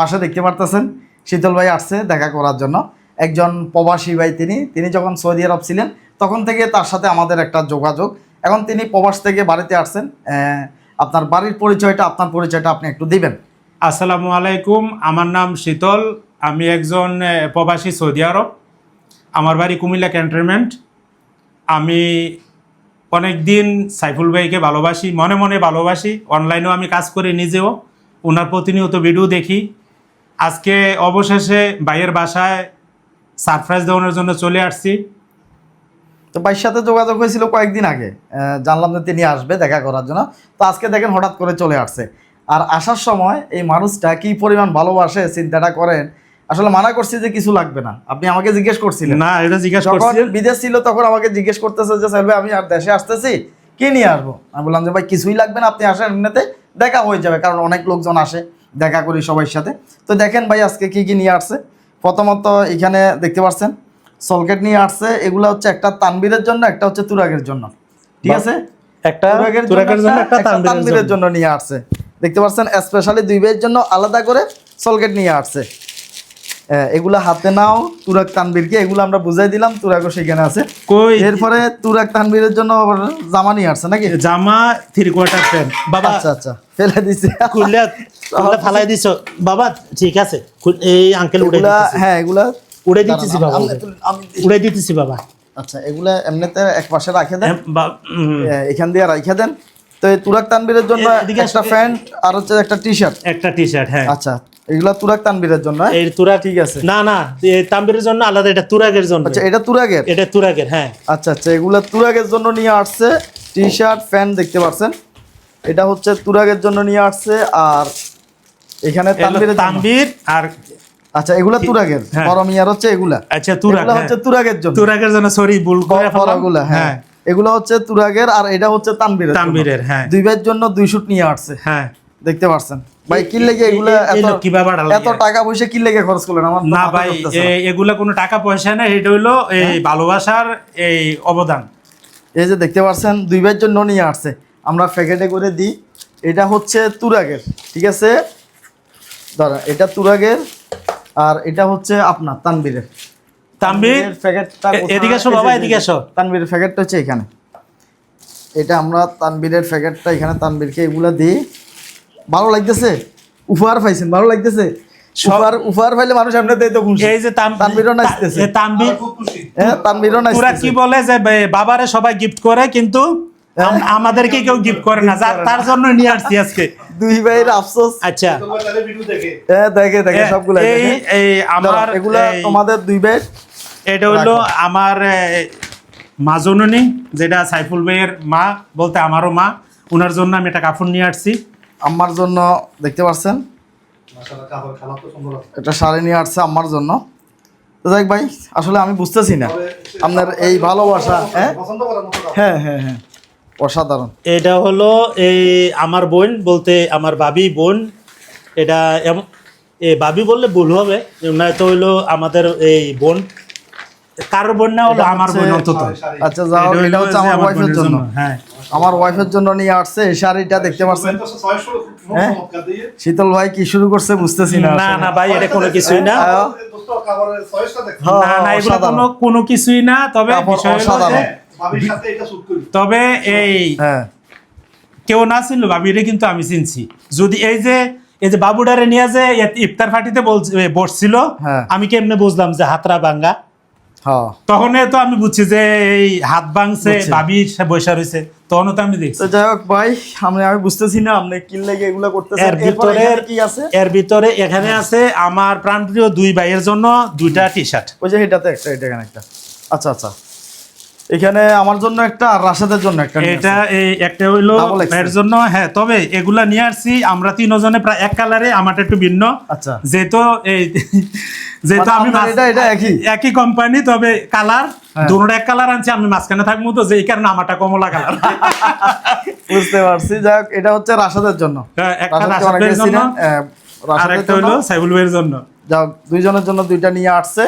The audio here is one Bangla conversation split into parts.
পাশে দেখতে পারতেছেন, শীতল ভাই আসছে দেখা করার জন্য। একজন প্রবাসী ভাই তিনি তিনি যখন সৌদি আরব ছিলেন, তখন থেকে তার সাথে আমাদের একটা যোগাযোগ। এখন তিনি প্রবাস থেকে বাড়িতে আসছেন আপনার বাড়ির পরিচয়টা, আপনার পরিচয়টা আপনি একটু দিবেন। আসসালামু আলাইকুম, আমার নাম শীতল, আমি একজন প্রবাসী সৌদি আরব। আমার বাড়ি কুমিল্লা ক্যান্টনমেন্ট। আমি অনেক দিন সাইফুল ভাইকে ভালোবাসি, মনে মনে ভালোবাসি। অনলাইনেও আমি কাজ করি নিজেও। ওনার প্রতিনিয়ত ভিডিও দেখি। আজকে অবশেষে ভাইয়ের বাসায় সারপ্রাইজ দেওয়ানোর জন্য চলে আসছি। তো ভাইয়ের সাথে যোগাযোগ হয়েছিল কয়েকদিন আগে। জানলাম যে তিনি আসবে দেখা করার জন্য। তো আজকে দেখেন হঠাৎ করে চলে আসছে। আর আসার সময় এই মানুষটা কি পরিমাণ ভালোবাসে চিন্তাটা করেন? আসলে মানা করছি যে কিছু লাগবে না। আপনি আমাকে জিজ্ঞেস করছিলেন। না এটা জিজ্ঞেস যখন বিদেশ ছিল তখন আমাকে জিজ্ঞেস করতেছে যে সাহেব আমি আর দেশে আসতেছি কি নিয়ে আসব? আমি বললাম যে ভাই কিছুই লাগবে না আপনি আসেন এমনিতে দেখা হয়ে যাবে কারণ অনেক লোকজন আসে। দেখা করি সবার সাথে। তো দেখেন ভাই আজকে কি কি নিয়ে আসছে। প্রথমত এখানে দেখতে পাচ্ছেন সলকেট নিয়ে আসছে। এগুলো হচ্ছে একটা তানবিরের জন্য একটা হচ্ছে তুরাগের জন্য। ঠিক আছে? একটা তুরাগের জন্য একটা তানবীরের জন্য। নিয়ে আসছে। দেখতে পাচ্ছেন স্পেশালি দুই ভাইয়ের জন্য আলাদা করে সলকেট নিয়ে আসছে। এগুলা হাতে নাও তুরাক তানবীরকে এগুলো আমরা বুঝাই দিলাম তুরাকও সেখানে আছে। কই? এরপরে তুরাক তানবীরের জন্য আবার জামা নিয়ে আসছে নাকি? জামা থ্রি কোয়ার্টার প্যান্ট বাবা আচ্ছা আচ্ছা ফেলে দিছে। খুললে ফালাই দিছ। বাবা ঠিক আছে এই আঙ্কেল উড়ে হ্যাঁ এগুলা উড়ে দিতেছি বাবা উড়ে। দিতেছি বাবা। আচ্ছা এগুলা এমনিতে এক পাশে রাখে দেন। এখান দিয়ে রাখে দেন। তো তুরাক তানবীরের জন্য একটা প্যান্ট আর হচ্ছে একটা টি শার্ট একটা টি শার্ট হ্যাঁ। আচ্ছা এগুলা তুরাক তানবীরের জন্য হ্যাঁ? এই তুরা ঠিক আছে। না না এই জন্য আলাদা এটা তুরাগের জন্য। আচ্ছা এটা তুরাগের? এটা তুরাগের হ্যাঁ। আচ্ছা আচ্ছা এগুলা তুরাগের জন্য নিয়ে আসছে টি শার্ট প্যান্ট দেখতে পাচ্ছেন এটা হচ্ছে তুরাগের জন্য নিয়ে আসছে আর এখানে তানবীরের জন্য। আর আচ্ছা এগুলা তুরাগের? হ্যাঁ। গরমিয়ার হচ্ছে এগুলা। আচ্ছা তুরাগ হচ্ছে তুরাগের জন্য। তুরাকের জন্য সরি ভুল করে। হ্যাঁ। এগুলো হচ্ছে তুরাগের আর এটা হচ্ছে তানবীরের। তানবীরের, হ্যাঁ। দুই ভাইয়ের জন্য দুই শুট নিয়ে আসছে। হ্যাঁ। দেখতে পাচ্ছেন ভাই কি লেগে এগুলা এই- এই এত কীভাবে এত টাকা পয়সা কি লেগে খরচ করলেন? আমার না ভাই এগুলা কোনো টাকা পয়সা না এটা এই ভালোবাসার এই অবদান। এই যে দেখতে পাচ্ছেন দুই ভাইয়ের জন্য নিয়ে আসছে। আমরা প্যাকেটে করে দিই। এটা হচ্ছে তুরাগের ঠিক আছে? দাঁড়া এটা তুরাগের আর এটা হচ্ছে আপনার তানবীরের। তাম্বির প্যাকেটটা এদিকে এসো বাবা, এদিকে এসো। তানবীরের প্যাকেটটা হচ্ছে এখানে। এটা আমরা তানবীরের প্যাকেটটা এখানে তানবীরকে এগুলা দিই। ভালো লাগতেছে? উপহার পাইছেন ভালো লাগতেছে? উপহার উপহার পাইলে মানুষ এমনিতেই তো খুশি। এই যে তাম- নাচতেছে। এ হ্যাঁ তানবীরও পুরা নাচতেছে। কি বলে যে বাবারে সবাই গিফট করে কিন্তু আমাদেরকে কেউ গিফট করে না। তার জন্য নিয়ে আসছি আজকে। দুই ভাইয়ের আফসোস। আচ্ছা। হ্যাঁ দেখে দেখে সবগুলো এই এই আমার দাঁড়াও, এগুলা তোমাদের দুই ভাইয়ের? এটা হলো আমার মা জননী যেটা সাইফুল ভাইয়ের মা বলতে আমারও মা। ওনার জন্য আমি একটা কাপড় নিয়ে আসছি। আমার জন্য দেখতে পাচ্ছেন এটা শাড়ি নিয়ে আসছে আমার জন্য। তো দেখ ভাই আসলে আমি বুঝতেছি না। আপনার এই ভালোবাসা হ্যাঁ? হ্যাঁ হ্যাঁ হ্যাঁ। অসাধারণ। এটা হলো এই আমার বোন বলতে আমার বাবি বোন। এটা এমন এ বাবি বললে ভুল হবে না তো হইল আমাদের এই বোন। কারোর বোন না হলো আমার বোন অন্তত। আচ্ছা যাও এটা হচ্ছে আমার ওয়াইফের জন্য। হ্যাঁ। আমার ওয়াইফের জন্য নিয়ে আসছে এই শাড়িটা দেখতে পাচ্ছেন? হ্যাঁ? শীতল ভাই কি শুরু করছে বুঝতেছি না না না ভাই এটা কোনো কিছুই না। হ্যাঁ, না না এগুলো কোনো কোনো কিছুই না তবে কাপড় বিষয় হলো তবে এই হ্যাঁ। কেউ না ছিল বাবিরে কিন্তু আমি চিনছি। যদি এই যে এই যে বাবুডারে নিয়ে যে ইফতার পার্টিতে বলছে- বসছিল হ্যাঁ। আমি কেমনে বুঝলাম যে হাতরা ভাঙ্গা? হ্যাঁ তখন তো আমি বুঝছি যে এই হাত ভাঙছে দাবি ভাবি বৈশা রয়েছে। তখন তো আমি দেখছি। যাই হোক ভাই আমি আমি বুঝতেছি না আপনি কি লাগে এগুলো করতেছেন? এর ভিতরে কি আছে? এর ভিতরে এখানে আছে আমার প্রাণপ্রিয় দুই ভাইয়ের জন্য দুইটা টি শার্ট ওই যে এটাতে একটা এটা এখানে একটা। আচ্ছা আচ্ছা। এখানে আমার জন্য একটা আর রাশেদের জন্য একটা এটা এই একটা হইল এর জন্য হ্যাঁ তবে এগুলা নিয়ে আসছি আমরা তিনজনে প্রায় এক কালারে আমারটা একটু ভিন্ন। আচ্ছা। যেহেতু এই যেহেতু মানে আমি এটা- এটা একই? একই কোম্পানি তবে কালার হ্যাঁ। দুটো এক কালার আনছি আমি মাঝখানে থাকব তো যেই কারণে আমারটা কমলা কালার। বুঝতে পারছি। যাক এটা হচ্ছে রাশেদের জন্য। হ্যাঁ, একটা রাশেদের জন্য, আর একটা হইল সাইবুল ভাইয়ের জন্য। যাই হোক, দুইজনের জন্য দুইটা নিয়ে আসছে।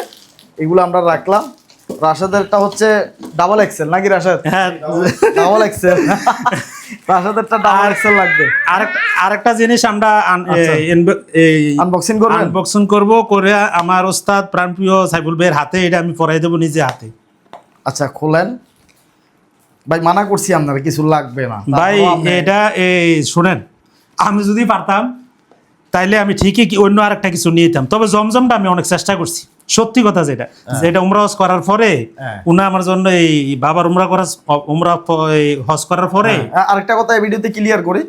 এগুলো আমরা রাখলাম। রাশেদেরটা হচ্ছে ডাবল এক্সেল নাকি রাশেদ? হ্যাঁ। ডাবল এক্সেল রাশেদেরটা ডাবল এক্সেল লাগবে। আরেক- আরেকটা জিনিস আমরা আনবক্সিং করবেন? আনবক্সিং করব করে আমার ওস্তাদ প্রাণপ্রিয় সাইফুল ভাইয়ের হাতে এটা আমি পরাই দেবো নিজে হাতে। আচ্ছা খোলেন। ভাই মানা করছি আপনার কিছু লাগবে না। ভাই এটা এই শুনেন আমি যদি পারতাম তাইলে আমি ঠিকই কি অন্য আরেকটা কিছু নিয়ে যেতাম। তবে জমজমটা আমি অনেক চেষ্টা করছি। সত্যি কথা যেটা। যেটা উমরা হজ করার পরে হ্যাঁ। উনা আমার জন্য এই বাবার উমরা করার উমরা হজ করার পরে হ্যাঁ, আরেকটা কথা এই ভিডিওতে ক্লিয়ার করি।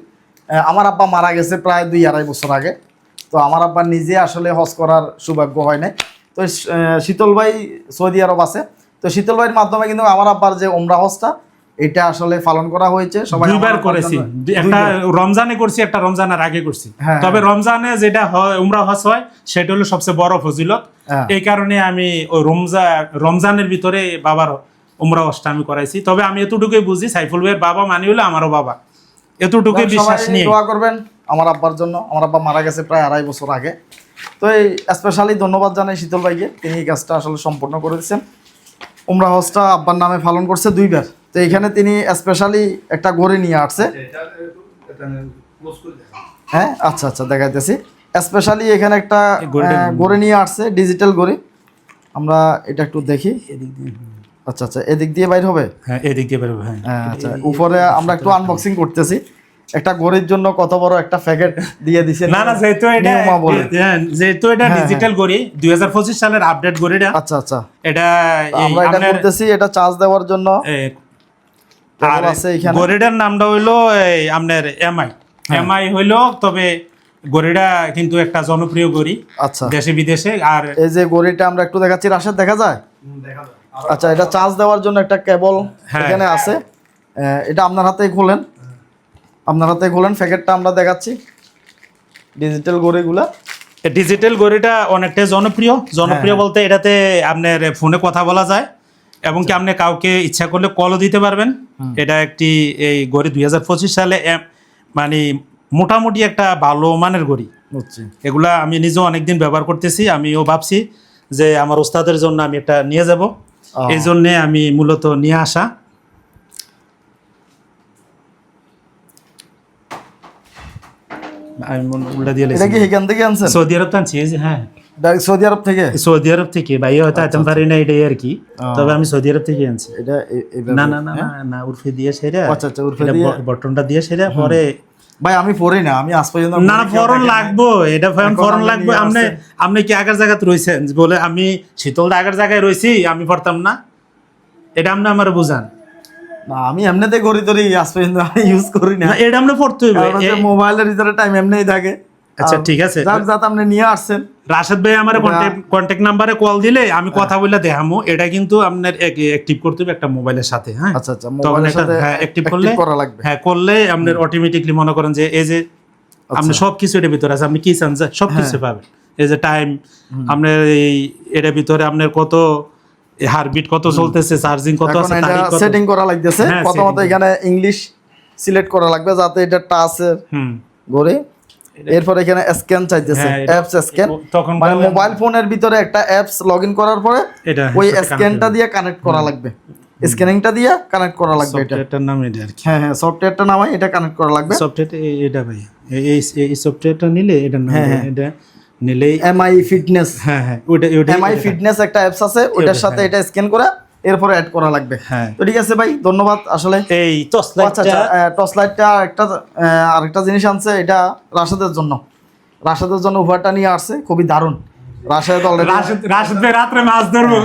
আমার আব্বা মারা গেছে প্রায় দুই আড়াই বছর আগে। তো আমার আব্বা নিজে আসলে হজ করার সৌভাগ্য হয় নাই। তো শীতল ভাই সৌদি আরব আছে। তো শীতল ভাইয়ের মাধ্যমে কিন্তু আমার আব্বার যে ওমরা হজটা এটা আসলে পালন করা হয়েছে সবাই দুইবার করেছি। একটা রমজানে করছি একটা রমজানের আগে করছি। হ্যাঁ, তবে রমজানে যেটা হয় উমরা হজ হয় সেটা হলো সবচেয়ে বড় ফজিলত। হ্যাঁ। এই কারণে আমি ওই রমজা রমজানের ভিতরে বাবার উমরা হজটা আমি করাইছি। তবে আমি এতটুকুই বুঝি সাইফুল ভাইয়ের বাবা মানে হলো আমারও বাবা। এতটুকুই বিশ্বাস নিয়ে। দোয়া করবেন আমার আব্বার জন্য। আমার আব্বা মারা গেছে প্রায় আড়াই বছর আগে। তো এই স্পেশালি ধন্যবাদ জানাই শীতল ভাইকে। তিনি এই কাজটা আসলে সম্পূর্ণ করে দিচ্ছেন উমরা হজটা আব্বার নামে পালন করছে দুইবার। তো এখানে তিনি স্পেশালি একটা গড়ে নিয়ে আসছে। হ্যাঁ আচ্ছা আচ্ছা দেখাইতেছি। স্পেশালি এখানে একটা গড়ে নিয়ে আসছে ডিজিটাল গড়ি আমরা এটা একটু দেখি। আচ্ছা আচ্ছা এদিক দিয়ে বাইর হবে? হ্যাঁ এদিক দিয়ে বেরোবে হ্যাঁ। হ্যাঁ, আচ্ছা উপরে আমরা একটু আনবক্সিং করতেছি। একটা গড়ির জন্য কত বড় একটা প্যাকেট দিয়ে দিছে। না না যেহেতু এটা। হ্যাঁ, যেহেতু এটা ডিজিটাল গড়ি দুই হাজার পঁচিশ সালের আপডেট গড়িটা আচ্ছা আচ্ছা। এটা আমরা এটা করতেছি এটা চার্জ দেওয়ার জন্য। আর আছে এখানে। গড়িটার নামটা হইল এই আপনার এমআই। হ্যাঁ। এমআই হইল তবে গড়িটা কিন্তু একটা জনপ্রিয় গড়ি আচ্ছা। দেশে বিদেশে আর এই যে গড়িটা আমরা একটু দেখাচ্ছি রাশেদ দেখা যায়? আচ্ছা এটা চার্জ দেওয়ার জন্য একটা কেবল হ্যাঁ। এখানে আছে। এটা আপনার হাতেই খোলেন। আপনার হাতে খোলেন প্যাকেটটা আমরা দেখাচ্ছি। ডিজিটাল গড়িগুলা। ডিজিটাল গড়িটা অনেকটাই জনপ্রিয়। জনপ্রিয় হ্যাঁ। বলতে এটাতে আপনার ফোনে কথা বলা যায় এবং কি আপনি কাউকে ইচ্ছা করলে কলও দিতে পারবেন। এটা একটি এই গড়ি দুই সালে মানে মোটামুটি একটা ভালো মানের গড়ি। এগুলা আমি নিজেও অনেকদিন ব্যবহার করতেছি আমিও ভাবছি যে আমার ওস্তাদের জন্য আমি এটা নিয়ে যাব। এই জন্যে আমি মূলত নিয়ে আসা। আমি মনে- উল্টা দিয়ে সৌদি আরব তো আনছি হ্যাঁ। ডাইরেক্ট সৌদি আরব থেকে? সৌদি আরব থেকে। ভাই হয়তো আইতেম পারি না এটাই আর কি। তবে আমি সৌদি আরব থেকে আনছি। এটা না না না না না উর্ফে দিয়ে সেরা আচ্ছা, আচ্ছা, উর্ফে দিয়ে। বটনটা দিয়ে সেরা পরে ভাই আমি পড়ি না আমি আজ পর্যন্ত না ফরন লাগবো এটা ফরন ফরন লাগবে আপনি আপনি কি আগের জায়গাতে রয়েছেন বলে আমি শীতল আগের জায়গায় রয়েছি আমি পড়তাম না। এটা আপনি আমার বুঝান। না আমি এমনিতে ঘড়ি টড়ি আজ পর্যন্ত ইউজ করি না। এটা আপনি পড়তে এ- মোবাইলের ভিতরে টাইম এমনিই থাকে। আচ্ছা, ঠিক আছে। যাক আপনি নিয়ে আসছেন। রাশেদ ভাই আমার কন্ট্যাক্ট নাম্বারে কল দিলে আমি কথা বলে দেখামো। এটা কিন্তু আপনার অ্যাক্টিভ করতে হবে একটা মোবাইলের সাথে হ্যাঁ? আচ্ছা আচ্ছা মোবাইলের সাথে হ্যাঁ অ্যাক্টিভ করলে করা লাগবে। হ্যাঁ করলে আপনার অটোমেটিকলি মনে করেন যে এই যে আপনি সব কিছু এটার ভিতরে আছে আপনি কি চান? যে সব কিছু পাবেন। এই যে টাইম আপনার এই এটার ভিতরে আপনার কত হারবিট কত চলতেছে চার্জিং কত আছে তারিখ কত? সেটিং করা লাগতেছে। হ্যাঁ, প্রথমত এখানে ইংলিশ সিলেক্ট করা লাগবে যাতে এটা টাচের ঘড়ি। এরপর এখানে স্ক্যান চাইতেছে হ্যাঁ, অ্যাপস স্ক্যান তখন মানে মোবাইল ফোনের ভিতরে একটা অ্যাপস লগ ইন করার পরে ওই স্ক্যানটা দিয়ে কানেক্ট করা লাগবে। স্ক্যানিংটা দিয়ে কানেক্ট করা লাগবে এটা। সফটওয়্যারটার নাম এটা আর কি? হ্যাঁ হ্যাঁ সফটওয়্যারটা নামাই এটা কানেক্ট করা লাগবে। সফটওয়্যারটা এটা ভাই এই এই- সফটওয়্যারটা নিলে এটা নাম হ্যাঁ, হ্যাঁ। এটা নিলেই এমআই ফিটনেস হ্যাঁ হ্যাঁ ওইটা ওইটা এমআই ফিটনেস একটা অ্যাপস আছে ওটার সাথে এটা স্ক্যান করে এরপর অ্যাড করা লাগবে। হ্যাঁ। তো ঠিক আছে ভাই ধন্যবাদ। আসলে এই টসলাইটটা আচ্ছা টর্চ লাইটটা একটা আরেকটা জিনিস আনছে এটা রাশেদের জন্য। রাশেদের জন্য উপহারটা নিয়ে আসছে খুবই দারুণ। রাশেদ অলরেডি রাশেদ ভাই রাত্রে মাছ ধরবো।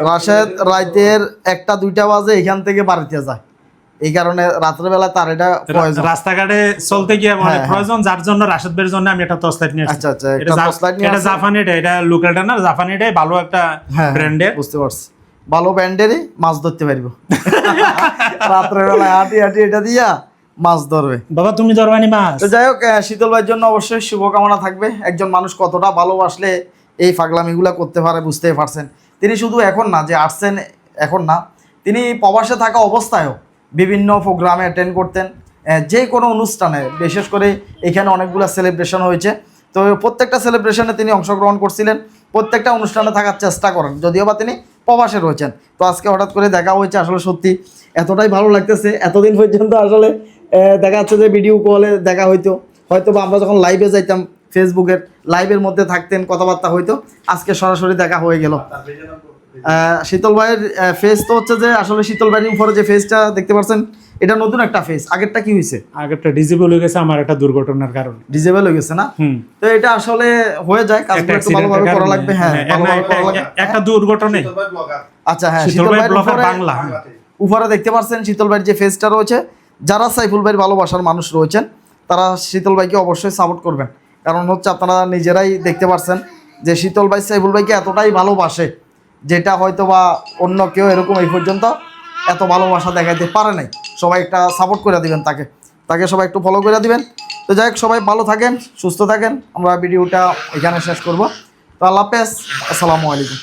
রাশেদ রাইতের একটা দুইটা বাজে এখান থেকে বাড়িতে যায়। এই কারণে রাত্রেবেলা তার এটা প্রয়োজন। রাস্তাঘাটে চলতে গিয়ে মানে হ্যাঁ, হ্যাঁ। প্রয়োজন যার জন্য রাশেদ ভাইয়ের জন্য আমি একটা টসলাইট নিয়ে। আচ্ছা, আচ্ছা, এটা জা- torchlight নিয়ে এটা এটা লোকালটা না জাপানিটাই ভালো একটা হ্যাঁ ব্র্যান্ডের বুঝতে পারছি। ভালো ব্যান্ডেরই মাছ ধরতে পারব। রাত্রেবেলা হাঁটি হাঁটি এটা দিয়া মাছ ধরবে। বাবা তুমি ধরবানি মাছ? তো যাই হোক শীতল ভাইয়ের জন্য অবশ্যই শুভকামনা থাকবে। একজন মানুষ কতটা ভালোবাসলে এই ফাগলামিগুলা করতে পারে বুঝতেই পারছেন। তিনি শুধু এখন না যে আসছেন এখন না তিনি প্রবাসে থাকা অবস্থায়ও বিভিন্ন প্রোগ্রামে অ্যাটেন্ড করতেন যে কোনো অনুষ্ঠানে বিশেষ করে এখানে অনেকগুলো সেলিব্রেশন হয়েছে। তো প্রত্যেকটা সেলিব্রেশনে তিনি অংশগ্রহণ করছিলেন প্রত্যেকটা অনুষ্ঠানে থাকার চেষ্টা করেন যদিও বা তিনি প্রবাসে রয়েছেন। তো আজকে হঠাৎ করে দেখা হয়েছে আসলে সত্যি এতটাই ভালো লাগতেছে। এতদিন পর্যন্ত আসলে দেখা যাচ্ছে যে ভিডিও কলে দেখা হইতো। হয়তো বা আমরা যখন লাইভে যাইতাম ফেসবুকের লাইভের মধ্যে থাকতেন, কথাবার্তা হইতো। আজকে সরাসরি দেখা হয়ে গেল। শীতল ভাইয়ের ফেস তো হচ্ছে যে আসলে শীতল ভাইয়ের উপরে যে ফেসটা দেখতে পাচ্ছেন এটা নতুন একটা ফেস আগেরটা কি হয়েছে? আগেরটা ডিজেবল হয়ে গেছে আমার একটা দুর্ঘটনার কারণে। ডিজেবল হয়ে গেছে না? তো এটা আসলে হয়ে যায় কাজগুলো একটা ভালোভাবে করা লাগবে হ্যাঁ হ্যাঁ, একটা- দুর্ঘটনায় আচ্ছা হ্যাঁ শীতল শীতল ভাই ভাইয়ের ব্লগার উপরে- বাংলা। উপরে দেখতে পাচ্ছেন শীতল ভাইয়ের যে ফেসটা রয়েছে যারা সাইফুল ভাইয়ের ভালোবাসার মানুষ রয়েছেন তারা শীতল ভাইকে অবশ্যই সাপোর্ট করবেন। কারণ হচ্ছে আপনারা নিজেরাই দেখতে পাচ্ছেন যে শীতল ভাই সাইফুল ভাইকে এতটাই ভালোবাসে। যেটা হয়তো বা অন্য কেউ এরকম এই পর্যন্ত এত ভালোবাসা দেখাইতে পারে নাই। সবাই একটা সাপোর্ট করে দিবেন তাকে। তাকে সবাই একটু ফলো করে দিবেন। তো যাই হোক, সবাই ভালো থাকেন, সুস্থ থাকেন। আমরা ভিডিওটা এখানে শেষ করব। তো আল্লাহ হাফেজ। আসসালামু আলাইকুম।